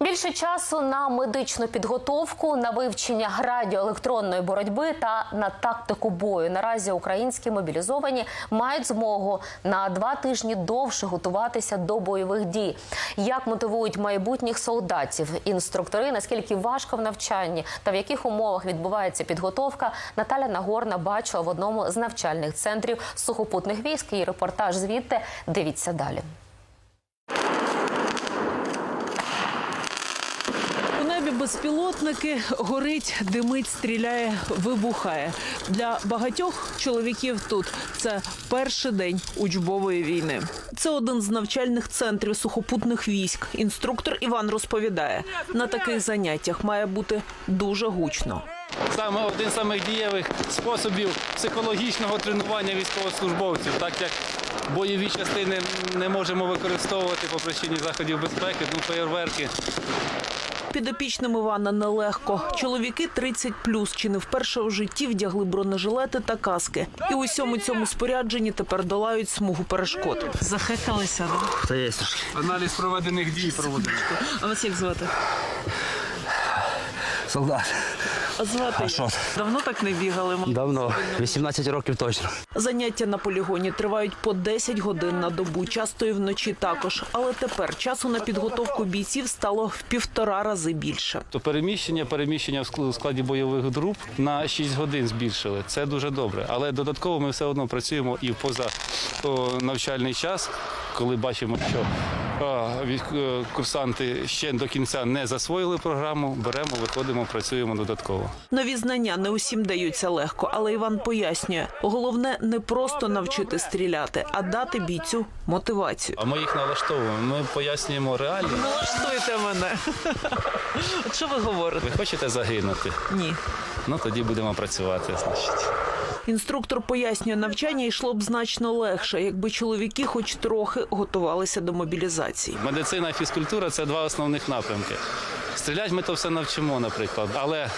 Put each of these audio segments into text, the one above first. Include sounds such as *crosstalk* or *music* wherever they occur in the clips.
Більше часу на медичну підготовку, на вивчення радіоелектронної боротьби та на тактику бою. Наразі українські мобілізовані мають змогу на два тижні довше готуватися до бойових дій. Як мотивують майбутніх солдатів, інструктори, наскільки важко в навчанні та в яких умовах відбувається підготовка, Наталя Нагорна бачила в одному з навчальних центрів сухопутних військ. І репортаж звідти дивіться далі. У небі безпілотники горить, димить, стріляє, вибухає. Для багатьох чоловіків тут це перший день учбової війни. Це один з навчальних центрів сухопутних військ. Інструктор Іван розповідає, на таких заняттях має бути дуже гучно. Саме один з самих дієвих способів психологічного тренування військовослужбовців, так як бойові частини не можемо використовувати по причині заходів безпеки, ну феєрверки. Підопічним Івана нелегко. Чоловіки 30 чи не вперше у житті вдягли бронежилети та каски. І у всьому цьому спорядженні тепер долають смугу перешкод. Захекалися, да? Та є. Аналіз проведених дій проводимо. А вас як звати? Солдат. А звати А що? давно так не бігали. Давно, 18 років точно. Заняття на полігоні тривають по 10 годин на добу, часто і вночі також. Але тепер часу на підготовку бійців стало в півтора рази більше. То переміщення, переміщення в ск- складі бойових груп на 6 годин збільшили. Це дуже добре. Але додатково ми все одно працюємо і в поза о, навчальний час, коли бачимо, що курсанти ще до кінця не засвоїли програму, беремо, виходимо, працюємо додатково. Нові знання не усім даються легко, але Іван пояснює: головне не просто навчити стріляти, а дати бійцю мотивацію. А ми їх налаштовуємо. Ми пояснюємо реально. Налаштуйте мене. Що ви говорите? Ви хочете загинути? Ні. Ну тоді будемо працювати. Значить. Інструктор пояснює, навчання йшло б значно легше, якби чоловіки хоч трохи готувалися до мобілізації. Медицина і фізкультура це два основних напрямки. Стрілять ми то все навчимо, наприклад, але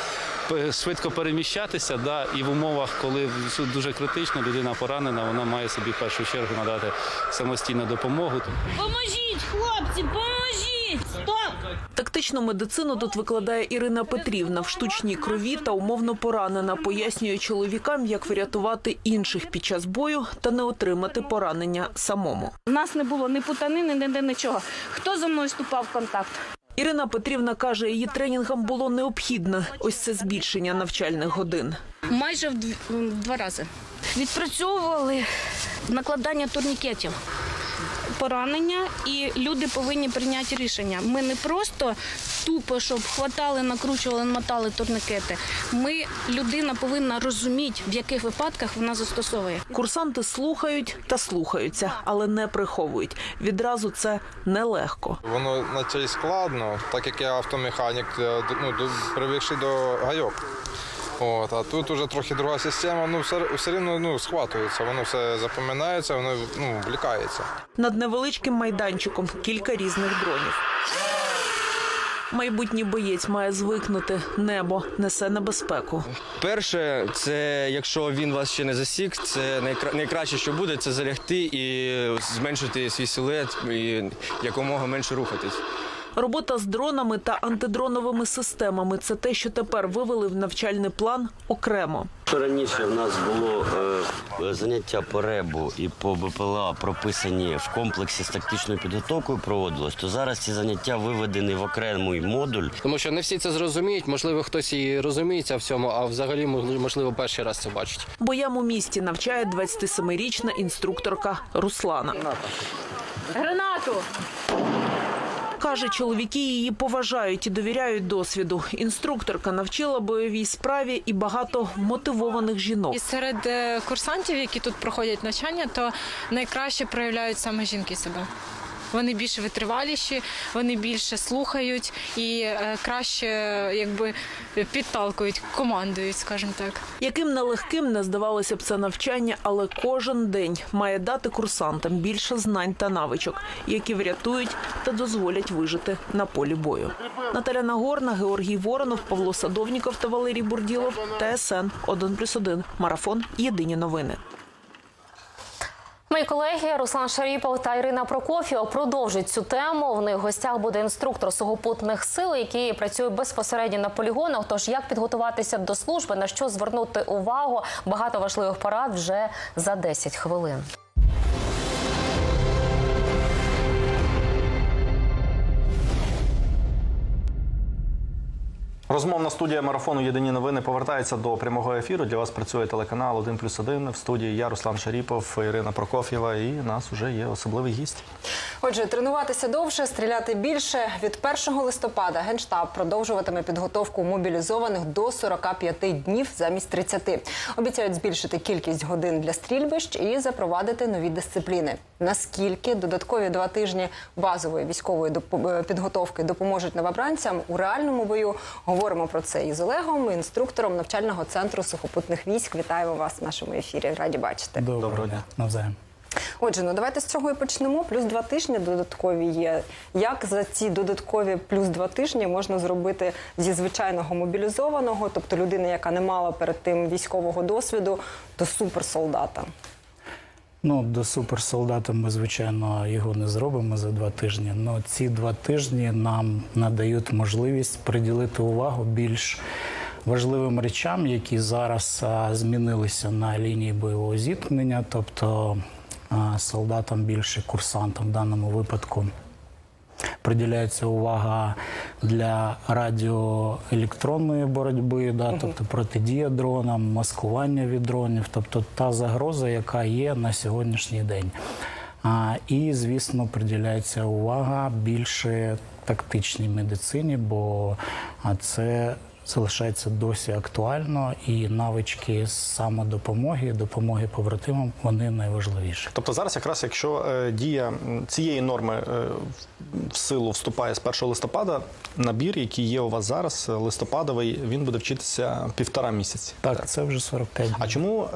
швидко переміщатися, да, і в умовах, коли дуже критично, людина поранена, вона має собі в першу чергу надати самостійну допомогу. Поможіть, хлопці, поможіть! Стоп! Тактичну медицину тут викладає Ірина Петрівна в штучній крові та умовно поранена. Пояснює чоловікам, як врятувати інших під час бою та не отримати поранення самому. У нас не було ні путанини, ні, ні нічого. Хто зі мною вступав в контакт? Ірина Петрівна каже, її тренінгам було необхідно ось це збільшення навчальних годин. Майже в два рази. Відпрацьовували накладання турнікетів. Поранення, і люди повинні прийняти рішення. Ми не просто тупо, щоб хватали, накручували, мотали турнікети. Ми людина повинна розуміти, в яких випадках вона застосовує. Курсанти слухають та слухаються, але не приховують. Відразу це нелегко. Воно наче й складно, так як я автомеханік, ну, до- привикший до гайок. От, а тут вже трохи друга система, ну все, все рівно ну, схватується, воно все запам'ятається, воно ну, влікається. Над невеличким майданчиком кілька різних дронів. Майбутній боєць має звикнути. Небо несе небезпеку. Перше, це якщо він вас ще не засік, це найкра... найкраще, що буде, це залягти і зменшити свій силует і якомога менше рухатись. Робота з дронами та антидроновими системами це те, що тепер вивели в навчальний план окремо. Раніше в нас було е, заняття по ребу і по БПЛА прописані в комплексі з тактичною підготовкою проводилось, то зараз ці заняття виведені в окремий модуль. Тому що не всі це зрозуміють, можливо, хтось і розуміється в цьому, а взагалі можливо перший раз це бачить. Боям у місті навчає 27-річна інструкторка Руслана. Гранату! Каже, чоловіки її поважають і довіряють досвіду. Інструкторка навчила бойовій справі і багато мотивованих жінок. І серед е, курсантів, які тут проходять навчання, то найкраще проявляють саме жінки себе. Вони більш витриваліші, вони більше слухають і е, краще якби підталкують, командують, скажімо так. Яким нелегким не здавалося б це навчання, але кожен день має дати курсантам більше знань та навичок, які врятують та дозволять вижити на полі бою. Наталя Нагорна, Георгій Воронов, Павло Садовніков та Валерій Бурділов. ТСН 1+,1. Марафон. Єдині новини. Мої колеги Руслан Шаріпов та Ірина Прокофєва продовжують цю тему. В них гостях буде інструктор сухопутних сил, який працює безпосередньо на полігонах. Тож як підготуватися до служби, на що звернути увагу? Багато важливих порад вже за 10 хвилин. Розмовна студія марафону Єдині новини повертається до прямого ефіру. Для вас працює телеканал 1 плюс 1. В студії я Руслан Шаріпов, Ірина Прокоф'єва. І нас вже є особливий гість. Отже, тренуватися довше, стріляти більше. Від 1 листопада Генштаб продовжуватиме підготовку мобілізованих до 45 днів замість 30. Обіцяють збільшити кількість годин для стрільбищ і запровадити нові дисципліни. Наскільки додаткові два тижні базової військової е, підготовки допоможуть новобранцям у реальному бою? Говоримо про це із Олегом, інструктором навчального центру сухопутних військ. Вітаємо вас в нашому ефірі. Раді бачити. Доброго дня. Навзаєм. Отже, ну давайте з цього і почнемо. Плюс два тижні додаткові є. Як за ці додаткові плюс два тижні можна зробити зі звичайного мобілізованого, тобто людини, яка не мала перед тим військового досвіду, до суперсолдата? Ну, до суперсолдата ми, звичайно, його не зробимо за два тижні. але ці два тижні нам надають можливість приділити увагу більш важливим речам, які зараз змінилися на лінії бойового зіткнення, тобто солдатам більше курсантам в даному випадку. Приділяється увага для радіоелектронної боротьби, да, тобто протидія дронам, маскування від дронів, тобто та загроза, яка є на сьогоднішній день. А, і, звісно, приділяється увага більше тактичній медицині, бо а, це залишається досі актуально, і навички самодопомоги, допомоги побратимам вони найважливіші. Тобто зараз, якраз якщо е, дія цієї норми е, в силу вступає з 1 листопада, набір, який є у вас зараз, е, листопадовий, він буде вчитися півтора місяці. Так, це вже 45 днів. А чому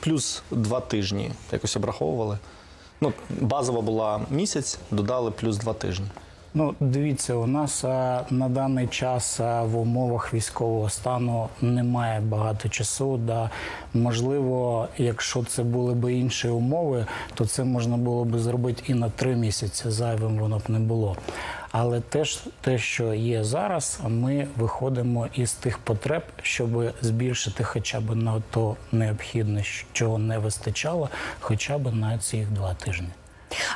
плюс два тижні якось обраховували? Ну, базова була місяць, додали плюс два тижні. Ну, дивіться, у нас а, на даний час а, в умовах військового стану немає багато часу. Да. Можливо, якщо це були б інші умови, то це можна було б зробити і на три місяці. Зайвим воно б не було. Але теж те, що є зараз, ми виходимо із тих потреб, щоб збільшити хоча б на то необхідне, чого не вистачало, хоча б на ці два тижні.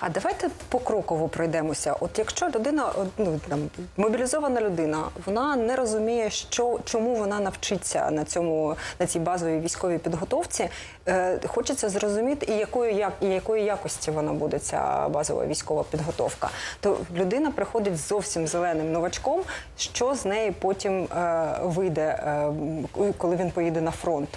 А давайте покроково пройдемося. От якщо людина, ну там мобілізована людина, вона не розуміє, що чому вона навчиться на цьому на цій базовій військовій підготовці. Е, хочеться зрозуміти, і якою як і якої якості вона буде ця базова військова підготовка. То людина приходить зовсім зеленим новачком. Що з неї потім е, вийде, е, коли він поїде на фронт?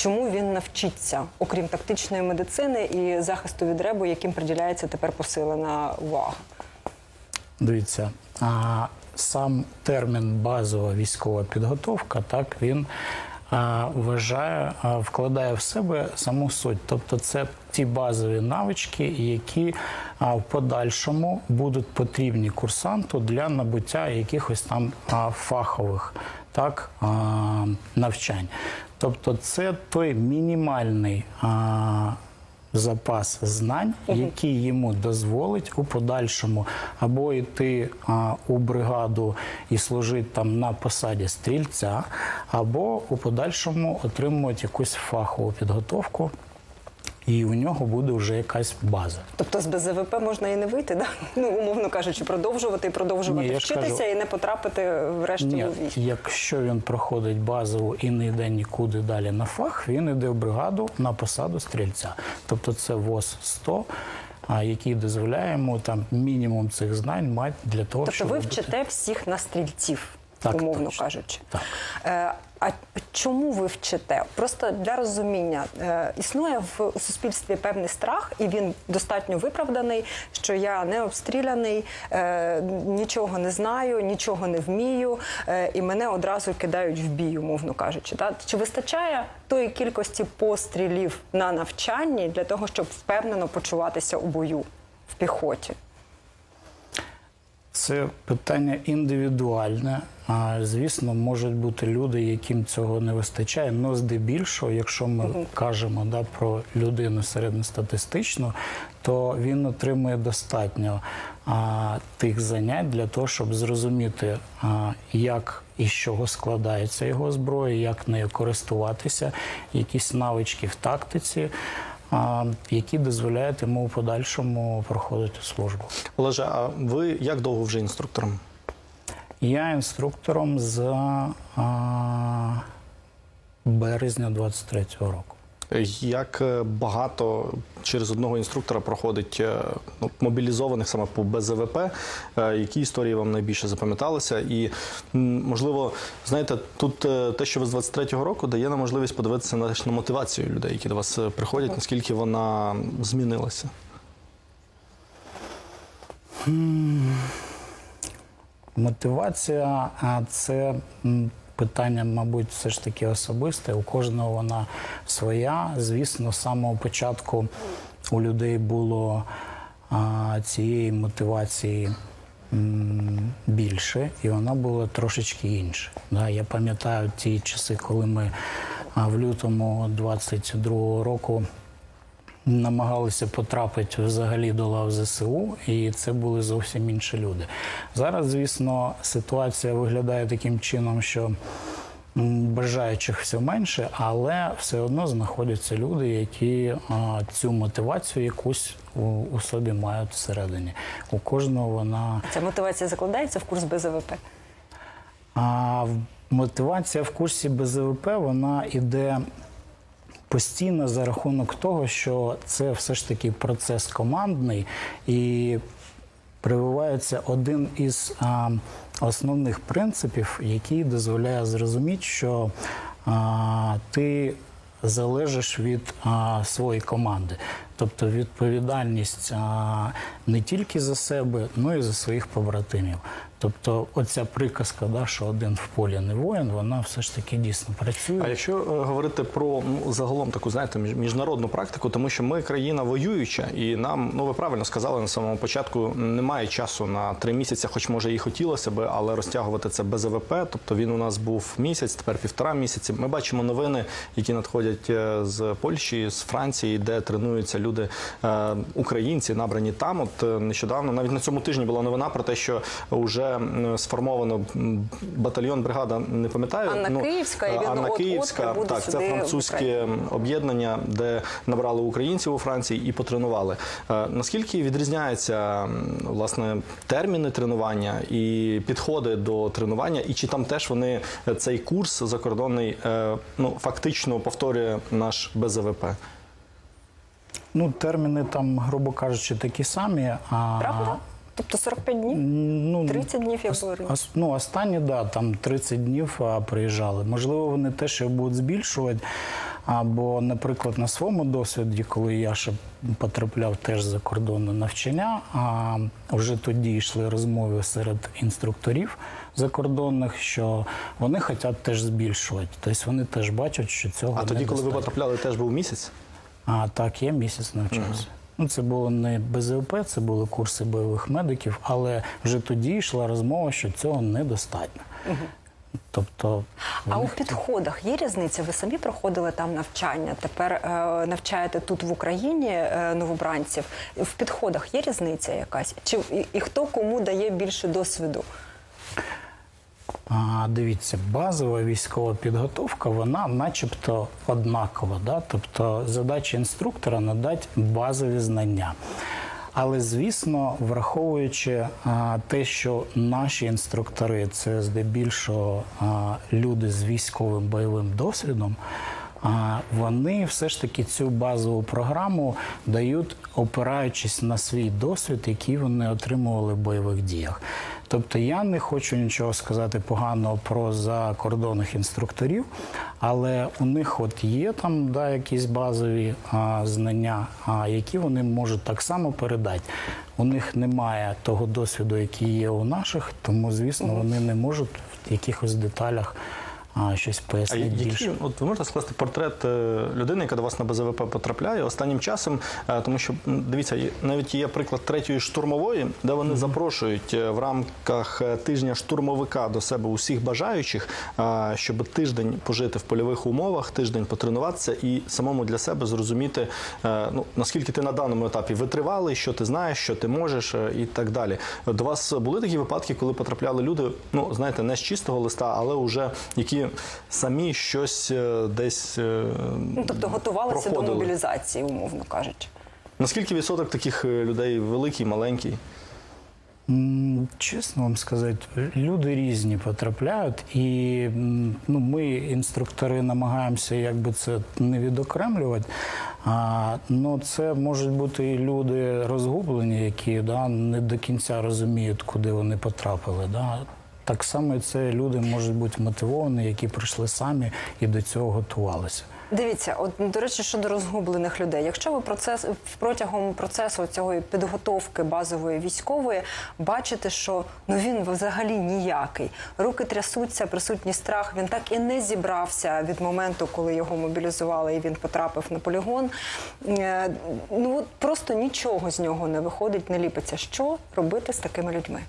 Чому він навчиться, окрім тактичної медицини і захисту від ребу, яким приділяється тепер посилена увага? Дивіться, а сам термін базова військова підготовка, так він а, вважає, а, вкладає в себе саму суть. Тобто, це ті базові навички, які а, в подальшому будуть потрібні курсанту для набуття якихось там а, фахових так, а, навчань. Тобто, це той мінімальний. А, запас знань, який йому дозволить у подальшому або йти а, у бригаду і служити там на посаді стрільця, або у подальшому отримувати якусь фахову підготовку. І у нього буде вже якась база. Тобто з БЗВП можна і не вийти, да? *laughs* ну умовно кажучи, продовжувати і продовжувати Ні, вчитися кажу- і не потрапити врешті Ні, у військ. якщо він проходить базову і не йде нікуди далі на фах, він йде в бригаду на посаду стрільця. Тобто це ВОЗ 100 а який дозволяє йому там мінімум цих знань мати для того, Тобто щоб ви бути- вчите всіх на стрільців, Так, умовно точно. кажучи. Так. Е, а чому ви вчите? Просто для розуміння е, існує в у суспільстві певний страх, і він достатньо виправданий, що я не обстріляний, е, нічого не знаю, нічого не вмію, е, і мене одразу кидають в бій, умовно кажучи. Чи вистачає тої кількості пострілів на навчанні для того, щоб впевнено почуватися у бою в піхоті? Це питання індивідуальне. А, звісно, можуть бути люди, яким цього не вистачає. але здебільшого, якщо ми кажемо да, про людину середньостатистичну, то він отримує достатньо а, тих занять для того, щоб зрозуміти, а, як і з чого складається його зброя, як нею користуватися, якісь навички в тактиці. Які дозволяють йому в подальшому проходити службу. Олеже, а ви як довго вже інструктором? Я інструктором з а, березня 23-го року. Як е, багато через одного інструктора проходить е, ну, мобілізованих саме по БЗВП? Е, Які історії вам найбільше запам'яталися? І можливо, знаєте, тут те, що ви з 23-го року дає нам можливість подивитися на, на мотивацію людей, які до вас приходять, наскільки вона змінилася. Мотивація це питання, мабуть, все ж таки особисте. У кожного вона своя. Звісно, з самого початку у людей було цієї мотивації більше, і вона була трошечки інша. Я пам'ятаю ті часи, коли ми в лютому 22-го року намагалися потрапити взагалі до лав ЗСУ, і це були зовсім інші люди. Зараз, звісно, ситуація виглядає таким чином, що бажаючих все менше, але все одно знаходяться люди, які а, цю мотивацію якусь у, у собі мають всередині. У кожного вона Ця мотивація закладається в курс БЗВП. а мотивація в курсі БЗВП вона іде постійно за рахунок того, що це все ж таки процес командний і прививається один із а, основних принципів, який дозволяє зрозуміти, що а, ти залежиш від а, своєї команди. Тобто відповідальність а, не тільки за себе, але й за своїх побратимів. Тобто, оця приказка, да, що один в полі не воїн, вона все ж таки дійсно працює. А якщо е, говорити про ну, загалом таку, знаєте, між- міжнародну практику, тому що ми країна воююча, і нам, ну ви правильно сказали на самому початку, немає часу на три місяці, хоч може і хотілося би, але розтягувати це без АВП. Тобто він у нас був місяць, тепер півтора місяці. Ми бачимо новини, які надходять е, з Польщі, з Франції, де тренуються люди, е, українці, набрані там. От нещодавно, навіть на цьому тижні була новина про те, що вже сформовано батальйон, бригада, не пам'ятаю. Анна ну, Київська, і е, він Анна от-от Київська, прибуде так, це французьке об'єднання, де набрали українців у Франції і потренували. Е, Наскільки відрізняються власне терміни тренування і підходи до тренування, і чи там теж вони е, цей курс закордонний ну фактично повторює наш БЗВП? Ну, терміни там, грубо кажучи, такі самі. А, Правда? Тобто 45 днів? Ну, 30 днів я ос- говорю. ос- ну, останні, да, там 30 днів а, приїжджали. Можливо, вони теж ще будуть збільшувати. Або, наприклад, на своєму досвіді, коли я ще потрапляв теж за кордонне навчання, а вже тоді йшли розмови серед інструкторів закордонних, що вони хочуть теж збільшувати. Тобто вони теж бачать, що цього А тоді, коли ви потрапляли, теж був місяць. А так, я місяць навчався. Ну, це було не БЗВП, це були курси бойових медиків, але вже тоді йшла розмова, що цього недостатньо. Тобто, А у підходах є різниця? Ви самі проходили там навчання, тепер е, навчаєте тут в Україні е, новобранців. В підходах є різниця якась? Чи і, і хто кому дає більше досвіду? Дивіться, базова військова підготовка, вона начебто однакова. Да? Тобто задача інструктора надати базові знання. Але, звісно, враховуючи а, те, що наші інструктори це здебільшого а, люди з військовим бойовим досвідом, а, вони все ж таки цю базову програму дають, опираючись на свій досвід, який вони отримували в бойових діях. Тобто я не хочу нічого сказати поганого про закордонних інструкторів, але у них от є там да, якісь базові а, знання, а, які вони можуть так само передати. У них немає того досвіду, який є у наших, тому звісно вони не можуть в якихось деталях а, щось А які, більше. от ви можете скласти портрет е, людини, яка до вас на БЗВП потрапляє останнім часом, е, тому що дивіться, навіть є приклад третьої штурмової, де вони запрошують е, в рамках тижня штурмовика до себе усіх бажаючих, щоб тиждень пожити в польових умовах, тиждень потренуватися і самому для себе зрозуміти, ну наскільки ти на даному етапі витривалий, що ти знаєш, що ти можеш і так далі. До вас були такі випадки, коли потрапляли люди, ну знаєте, не з чистого листа, але вже які самі щось е, десь е, Ну тобто готувалися до мобілізації, умовно кажучи. Наскільки відсоток таких е, людей великий, маленький? Чесно вам сказати, люди різні потрапляють, і ну, ми, інструктори, намагаємося якби це не відокремлювати. А, ну, це можуть бути і люди розгублені, які да, не до кінця розуміють, куди вони потрапили. Да. Так само це люди можуть бути мотивовані, які прийшли самі і до цього готувалися. Дивіться, от до речі, щодо розгублених людей. Якщо ви процес протягом процесу цього підготовки базової військової бачите, що ну він взагалі ніякий, руки трясуться, присутній страх. Він так і не зібрався від моменту, коли його мобілізували, і він потрапив на полігон. Е, Ну от просто нічого з нього не виходить, не ліпиться. Що робити з такими людьми?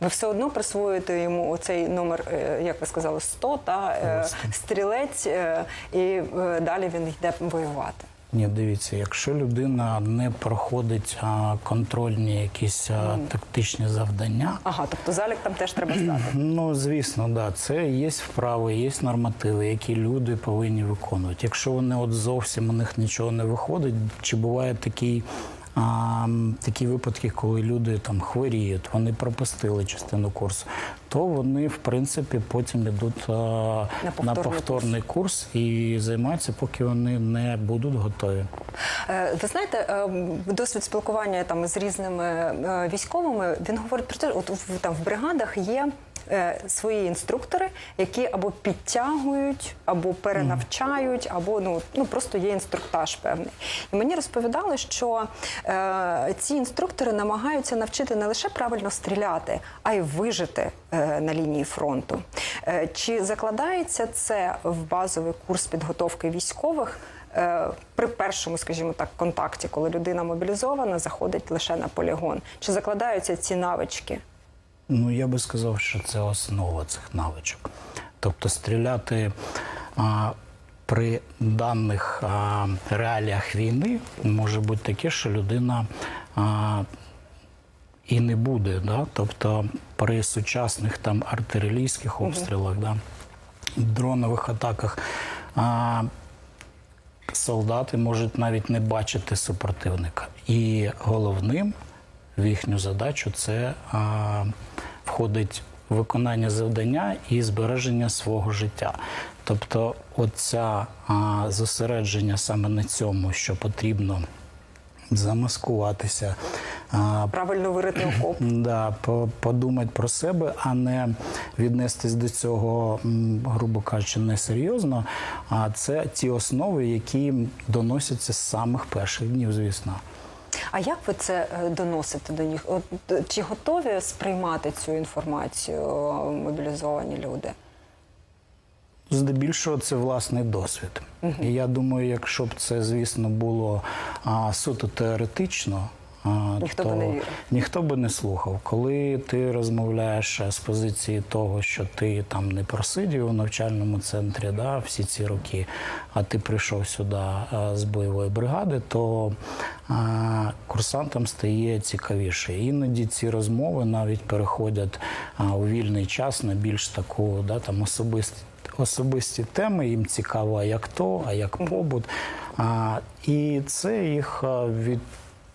Ви все одно присвоюєте йому оцей номер, е, як ви сказали, 100, та е, стрілець, е, і далі він йде воювати. Ні, дивіться, якщо людина не проходить а, контрольні якісь а, тактичні завдання, Ага, тобто залік там теж треба здати. *clears throat* Ну, звісно, да. Це є вправи, є нормативи, які люди повинні виконувати. Якщо вони от зовсім у них нічого не виходить, чи буває такий. А, такі випадки, коли люди там хворіють, вони пропустили частину курсу, то вони в принципі потім йдуть а, на повторний повторний курс і займаються, поки вони не будуть готові. Е, Ви знаєте, е, досвід спілкування там з різними е, військовими він говорить про те, от в там в бригадах є. Е, Свої інструктори, які або підтягують, або перенавчають, або ну, ну просто є інструктаж певний. І мені розповідали, що е, ці інструктори намагаються навчити не лише правильно стріляти, а й вижити е, на лінії фронту. Е, чи закладається це в базовий курс підготовки військових? Е, при першому, скажімо так, контакті, коли людина мобілізована, заходить лише на полігон. Чи закладаються ці навички? Ну, я би сказав, що це основа цих навичок. Тобто стріляти а, при даних а, реаліях війни може бути таке, що людина а, і не буде. Да? Тобто при сучасних там артилерійських обстрілах, да? дронових атаках. А, солдати можуть навіть не бачити супротивника. І головним в їхню задачу це а, входить виконання завдання і збереження свого життя. Тобто, оця а, зосередження саме на цьому, що потрібно замаскуватися, а, Правильно вирити окоп? *clears throat* Да, по- подумати про себе, а не віднестись до цього, грубо кажучи, несерйозно. А це ті основи, які доносяться з самих перших днів, звісно. А як ви це е, доносите до них? От, е, чи готові сприймати цю інформацію е, мобілізовані люди? Здебільшого це власний досвід. І я думаю, якщо б це, звісно, було а, суто теоретично. А, Ніхто то би не вірив. ніхто би не слухав. Коли ти розмовляєш е, з позиції того, що ти там не просидів у навчальному центрі да, всі ці роки, а ти прийшов сюди е, з бойової бригади, то е, курсантам стає цікавіше. Іноді ці розмови навіть переходять е, у вільний час на більш таку да, там особисті особисті теми, їм цікаво, а як то, а як побут. А, і це їх а,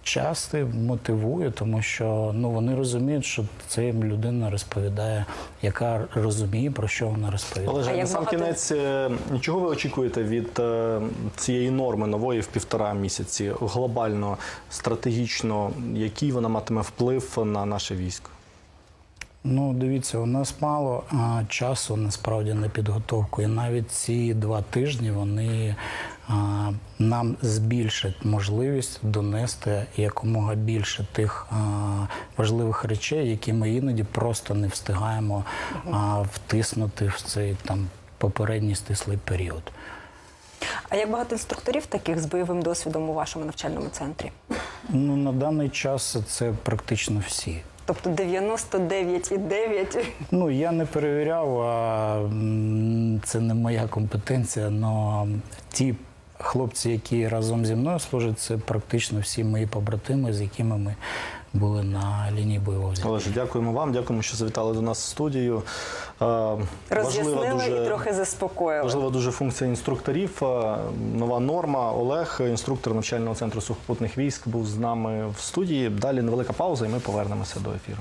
відчасти мотивує, тому що ну, вони розуміють, що це їм людина розповідає, яка розуміє, про що вона розповідає. Але ж на сам багато- кінець, е, чого ви очікуєте від е, цієї норми нової в півтора місяці глобально, стратегічно, який вона матиме вплив на наше військо? Ну, дивіться, у нас мало а, часу насправді на підготовку, і навіть ці два тижні вони нам збільшить можливість донести якомога більше тих важливих речей, які ми іноді просто не встигаємо втиснути в цей там попередній стислий період. А як багато інструкторів таких з бойовим досвідом у вашому навчальному центрі? Ну на даний час це практично всі. Тобто 99,9? Ну я не перевіряв, а це не моя компетенція. але ті хлопці, які разом зі мною служать, це практично всі мої побратими, з якими ми були на лінії бойового зіткнення. Олеже, дякуємо вам, дякуємо, що завітали до нас в студію. Е, Роз'яснили і трохи заспокоїли. Важлива дуже функція інструкторів. Е, Нова норма. Олег, інструктор навчального центру сухопутних військ, був з нами в студії. Далі невелика пауза, і ми повернемося до ефіру.